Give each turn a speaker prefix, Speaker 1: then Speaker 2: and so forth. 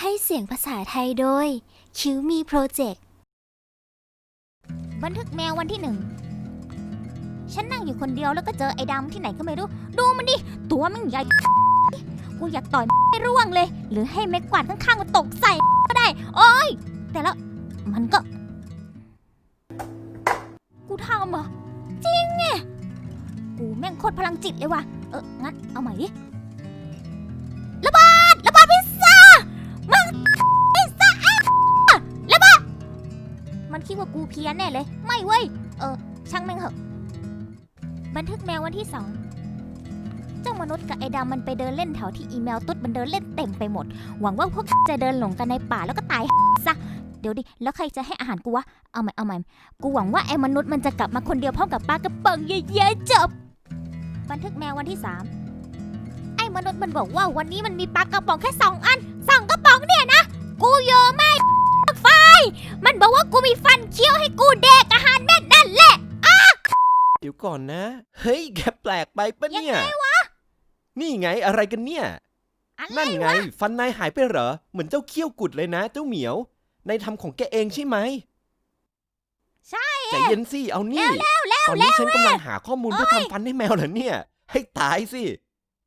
Speaker 1: ให้เสียงภาษาไทยโดย คิวมีโปรเจกต์
Speaker 2: บันทึกแมววันที่หนึ่ง ฉันนั่งอยู่คนเดียวแล้วก็เจอไอ้ดำที่ไหนก็ไม่รู้ ดูมันดิ ตัวมันใหญ่ กูอยากต่อยให้ร่วงเลย หรือให้ไม้กวาดข้างๆมันตกใส่ก็ได้ โอ้ย แต่แล้วมันก็ กูทำเหรอ จริงไง กูแม่งโคตรพลังจิตเลยว่ะ เอองั้นเอาใหม่ดิ มันคิดว่ากูเพี้ยนแน่เลย ไม่เว้ย เออ ช่างแม่งเหอะ บันทึกแมววันที่สองเจ้ามนุษย์กับไอ้ดำมันไปเดินเล่นแถวที่อีเมลตุ๊ดมันเดินเล่นเต็มไปหมด หวังว่าพวกจะเดินหลงกันในป่าแล้วก็ตายซะ เดี๋ยวดิ แล้วใครจะให้อาหารกูวะ เอาใหม่เอาใหม่ กูหวังว่าไอ้มนุษย์มันจะกลับมาคนเดียวพร้อมกับปลากระป๋องเยอะๆจบ บันทึกแมววันที่สามไอ้มนุษย์มันบอกว่าวันนี้มันมีปลากระป๋องแค่สองอันส มันบอกว่ากูมีฟันเคี้ยวให้กูเด็กอาหารเม็ดนั่นแหละ
Speaker 3: เดี๋ยวก่อนนะ เฮ้ยแกแปลกไปปะเนี่ยนี่ไงอะไรกันเนี่ย
Speaker 2: อะไร
Speaker 3: นั่นไง
Speaker 2: วะ
Speaker 3: ฟันนายหายไปเหรอ เหมือนเจ้าเขี้ยวกุดเลยนะ เจ้าเหมียวนายทำของแกเองใช่ไหม
Speaker 2: ใช่
Speaker 3: ใจเย็นสิเอานี่ตอนนี้ฉันกำลังหาข้อมูลเพื่อทำฟันให้แมวเหรอเนี่ย ให้ตายสิ